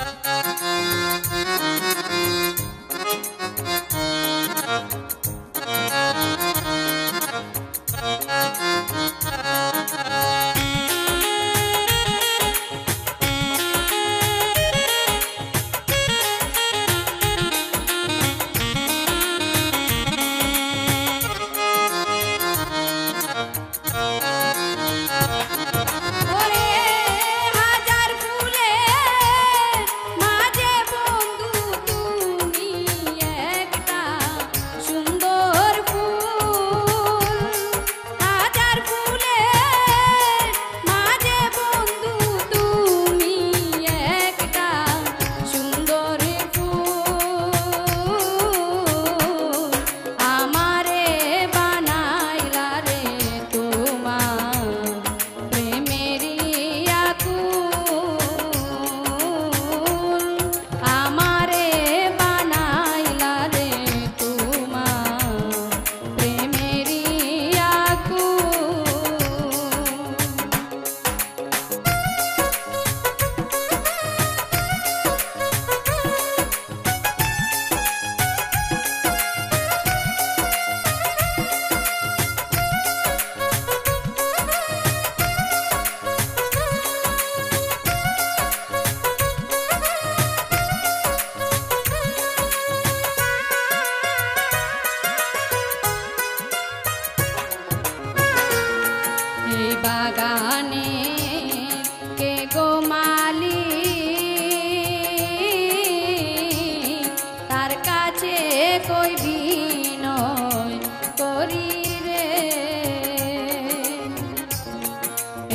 Yes. বাগানে কে গো মালি তার কাছে কই বিনয় করি রে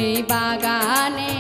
এই বাগানে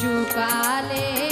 पशुपाले